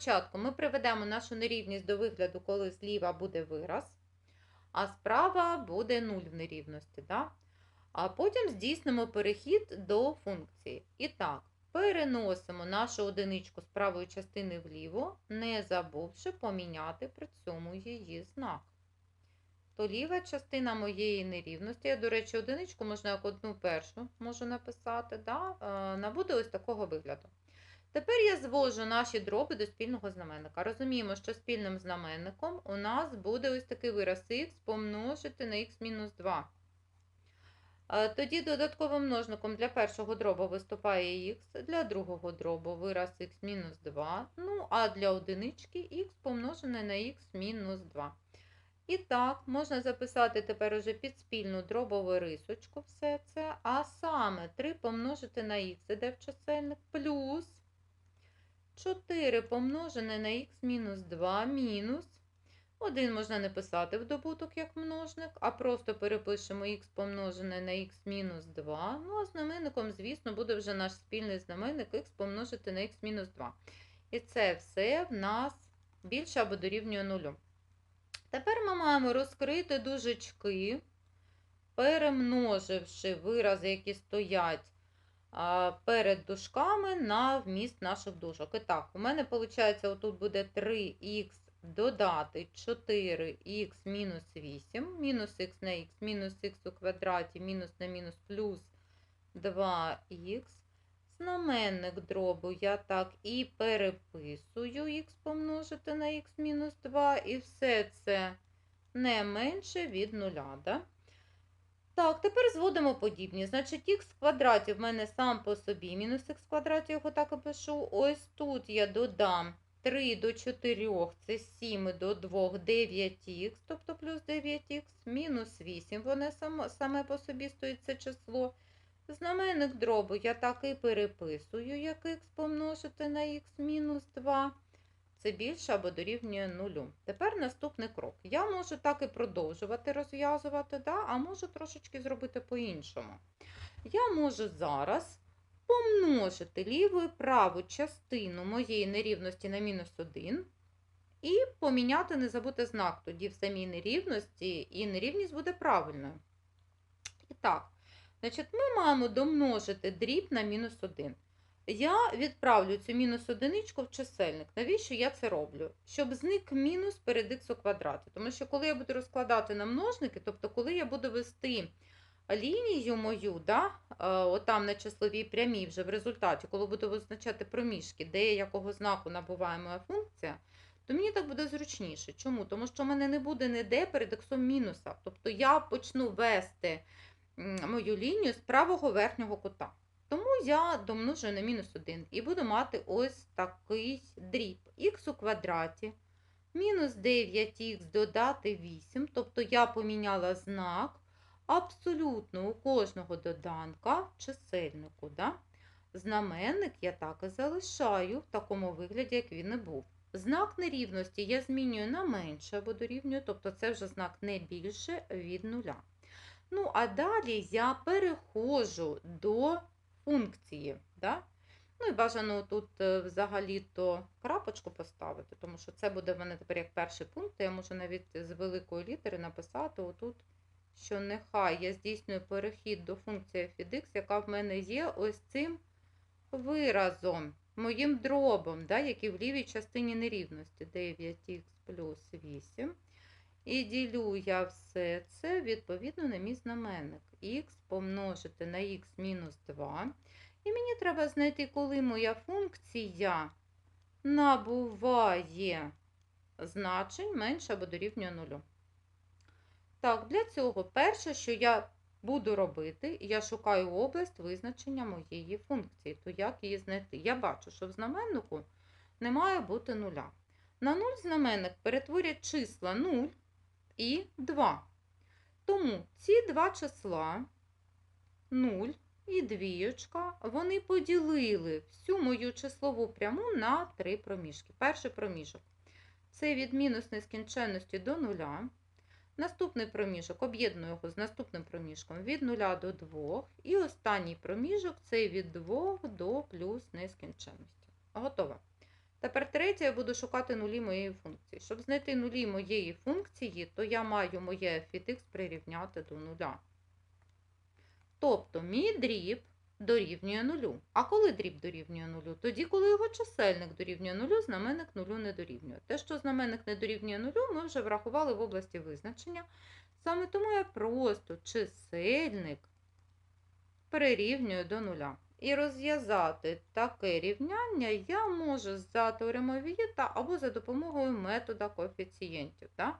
спочатку ми приведемо нашу нерівність до вигляду, коли зліва буде вираз, а справа буде нуль в нерівності. Да? А потім здійснимо перехід до функції. І так, переносимо нашу одиничку з правої частини вліво, не забувши поміняти при цьому її знак. То ліва частина моєї нерівності, я, до речі, одиничку можна як одну першу можу написати, да? е, набуде ось такого вигляду. Тепер я звожу наші дроби до спільного знаменника. Розуміємо, що спільним знаменником у нас буде ось такий вираз х помножити на х-2. Е, Тоді додатковим множником для першого дробу виступає х, для другого дробу вираз х-2, ну а для одинички х помножене на х-2. І так, можна записати тепер уже під спільну дробову рисочку все це, а саме 3 помножити на х іде в чисельник, плюс 4 помножене на х-2 мінус. Один можна не писати в добуток як множник, а просто перепишемо х помножене на х мінус 2. Ну, а знаменником, звісно, буде вже наш спільний знаменник х помножити на х мінус 2. І це все в нас більше або дорівнює нулю. Тепер ми маємо розкрити дужечки, перемноживши вирази, які стоять перед дужками на вміст наших дужок. І так, у мене виходить, отут буде 3х додати 4х мінус 8, мінус х на х, мінус х у квадраті, мінус на мінус плюс 2х. Знаменник дробу я так і переписую х помножити на х мінус 2, і все це не менше від нуля. Да? Так, тепер зводимо подібні. Значить, х в квадраті в мене сам по собі, мінус х в квадраті, його так і пишу. Ось тут я додам 3 до 4, це 7 до 2, 9х, тобто плюс 9х, мінус 8, воно саме по собі стоїть це число. Знаменник дробу я так і переписую, як х помножити на х мінус 2. Це більше або дорівнює нулю. Тепер наступний крок. Я можу так і продовжувати розв'язувати, да? а можу трошечки зробити по-іншому. Я можу зараз помножити ліву і праву частину моєї нерівності на мінус 1 і поміняти, не забути знак тоді в самій нерівності, і нерівність буде правильною. І так. Значить, ми маємо домножити дріб на мінус 1. Я відправлю цю мінус одиничку в чисельник. Навіщо я це роблю? Щоб зник мінус перед х у квадраті. Тому що коли я буду розкладати на множники, тобто коли я буду вести лінію мою, да, отам на числовій прямій вже в результаті, коли буду визначати проміжки, де якого знаку набуває моя функція, то мені так буде зручніше. Чому? Тому що в мене не буде ніде перед х мінуса. Тобто я почну вести мою лінію з правого верхнього кута. Тому я домножую на мінус 1 і буду мати ось такий дріб. х у квадраті мінус 9х додати 8, тобто я поміняла знак абсолютно у кожного доданка в чисельнику. Да? Знаменник я так і залишаю в такому вигляді, як він і був. Знак нерівності я змінюю на менше або дорівнюю, тобто це вже знак не більше від нуля. Ну, а далі я переходжу до функції. Да? Ну і бажано тут е, взагалі-то крапочку поставити, тому що це буде в мене тепер як перший пункт. Я можу навіть з великої літери написати отут, що нехай я здійснюю перехід до функції f від x, яка в мене є ось цим виразом, моїм дробом, да, який в лівій частині нерівності 9х плюс 8. І ділю я все це відповідно на мій знаменник. х помножити на х мінус 2. І мені треба знайти, коли моя функція набуває значень менше або дорівнює 0. Так, для цього перше, що я буду робити, я шукаю область визначення моєї функції. То як її знайти? Я бачу, що в знаменнику не має бути нуля. На 0 знаменник перетворять числа 0 і 2. Тому ці два числа 0 і двієчка, вони поділили всю мою числову пряму на три проміжки. Перший проміжок це від мінус нескінченності до нуля. Наступний проміжок об'єдную його з наступним проміжком від 0 до 2. І останній проміжок це від 2 до плюс нескінченності. Готово. Тепер третє, я буду шукати нулі моєї функції. Щоб знайти нулі моєї функції, то я маю моє f від x прирівняти до нуля. Тобто мій дріб дорівнює нулю. А коли дріб дорівнює нулю? Тоді, коли його чисельник дорівнює нулю, знаменник нулю не дорівнює. Те, що знаменник не дорівнює нулю, ми вже врахували в області визначення. Саме тому я просто чисельник перерівнюю до нуля. І розв'язати таке рівняння я можу за теоремою Вієта або за допомогою метода коефіцієнтів. Да?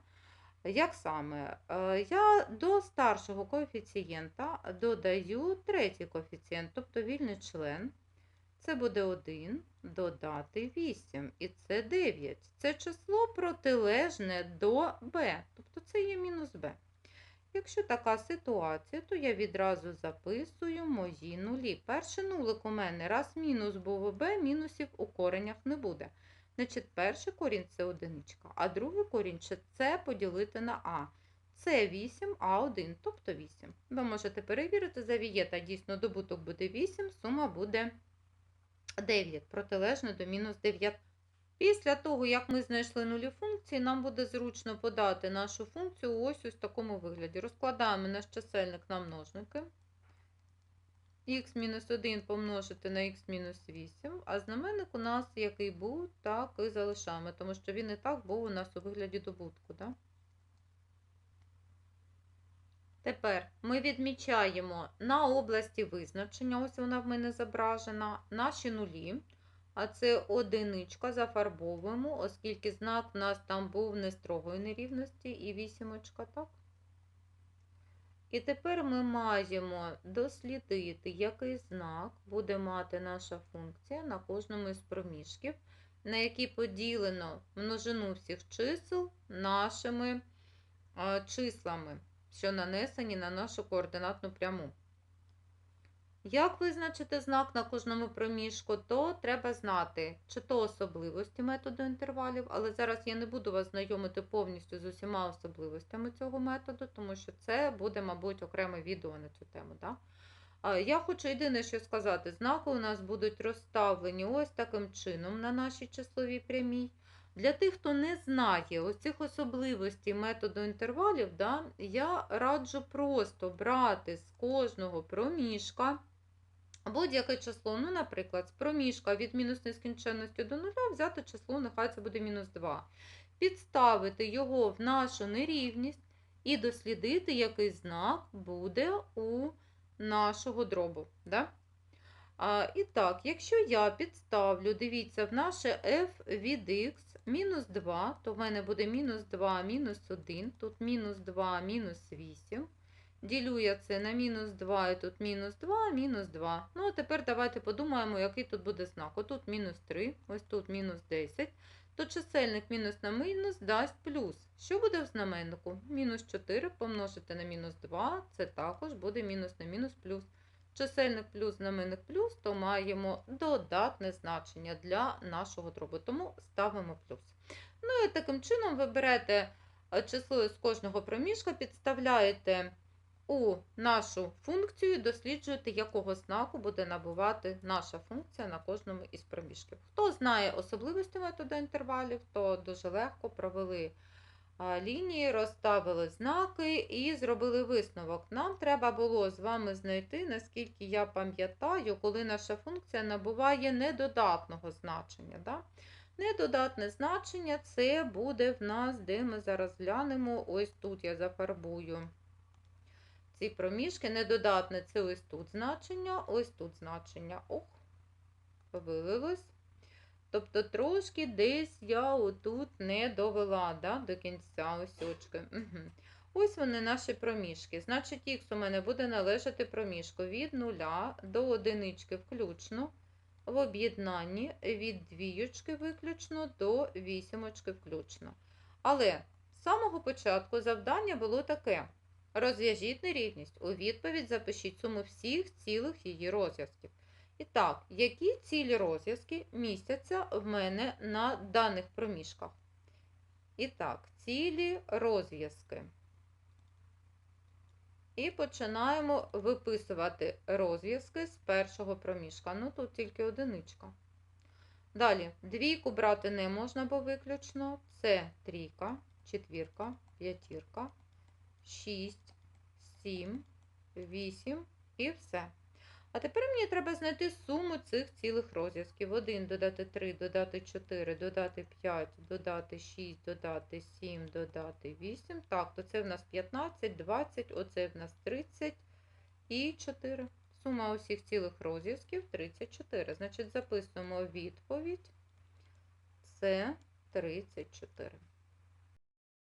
Як саме? Е, Я до старшого коефіцієнта додаю третій коефіцієнт, тобто вільний член. Це буде 1 додати 8, і це 9. Це число протилежне до b, тобто це є мінус b. Якщо така ситуація, то я відразу записую мої нулі. Перший нулик у мене, раз мінус був у b, мінусів у коренях не буде. Значить, перший корінь це одиничка, а другий корінь це поділити на а. Це 8, а 1, тобто 8. Ви можете перевірити за вієта, дійсно добуток буде 8, сума буде 9, протилежно до мінус 9. Після того, як ми знайшли нулі функції, нам буде зручно подати нашу функцію ось в такому вигляді. Розкладаємо наш чисельник на множники. х-1 помножити на х-8, а знаменник у нас який був, так і залишаємо, тому що він і так був у нас у вигляді добутку. Да? Тепер ми відмічаємо на області визначення, ось вона в мене зображена, наші нулі. А це одиничка зафарбовуємо, оскільки знак у нас там був не строгої нерівності і вісімочка, так? І тепер ми маємо дослідити, який знак буде мати наша функція на кожному із проміжків, на який поділено множину всіх чисел нашими числами, що нанесені на нашу координатну пряму. Як визначити знак на кожному проміжку, то треба знати, чи то особливості методу інтервалів, але зараз я не буду вас знайомити повністю з усіма особливостями цього методу, тому що це буде, мабуть, окреме відео на цю тему. Да? Я хочу єдине, що сказати, знаки у нас будуть розставлені ось таким чином на нашій числовій прямій. Для тих, хто не знає ось цих особливостей методу інтервалів, да, я раджу просто брати з кожного проміжка будь-яке число, ну, наприклад, з проміжка від мінус нескінченності до нуля взяти число, нехай це буде мінус 2. Підставити його в нашу нерівність і дослідити, який знак буде у нашого дробу. Да? А, І так, якщо я підставлю, дивіться, в наше f від x мінус 2, то в мене буде мінус 2, мінус 1, тут мінус 2, мінус 8. Ділю я це на мінус 2, і тут мінус 2, мінус 2. Ну, а тепер давайте подумаємо, який тут буде знак. Отут мінус 3, ось тут мінус 10. То чисельник мінус на мінус дасть плюс. Що буде в знаменнику? Мінус 4 помножити на мінус 2, це також буде мінус на мінус плюс. Чисельник плюс знаменник плюс, то маємо додатне значення для нашого дробу, тому ставимо плюс. Ну і таким чином ви берете е, число з кожного проміжка, підставляєте у нашу функцію досліджуєте, якого знаку буде набувати наша функція на кожному із проміжків. Хто знає особливості методу інтервалів, то дуже легко провели лінії, розставили знаки і зробили висновок. Нам треба було з вами знайти, наскільки я пам'ятаю, коли наша функція набуває недодатного значення. Да? Недодатне значення це буде в нас, де ми зараз глянемо, ось тут я зафарбую ці проміжки недодатне це ось тут значення, ось тут значення. Ох, вилилось. Тобто трошки десь я отут не довела да, до кінця ось очки. Угу. Ось вони наші проміжки. Значить, х у мене буде належати проміжку від 0 до одинички включно, в об'єднанні від двіючки виключно до вісімочки включно. Але з самого початку завдання було таке. Розв'яжіть нерівність. У відповідь запишіть суму всіх цілих її розв'язків. І так, які цілі розв'язки містяться в мене на даних проміжках? І так, цілі розв'язки. І починаємо виписувати розв'язки з першого проміжка. Ну, тут тільки одиничка. Далі, двійку брати не можна, бо виключно. Це трійка, четвірка, п'ятірка, 6, 7, 8 і все. А тепер мені треба знайти суму цих цілих розв'язків. 1 додати 3, додати 4, додати 5, додати 6, додати 7, додати 8. Так, то це в нас 15, 20, оце в нас 30 і 4. Сума усіх цілих розв'язків 34. Значить, записуємо відповідь. Це 34.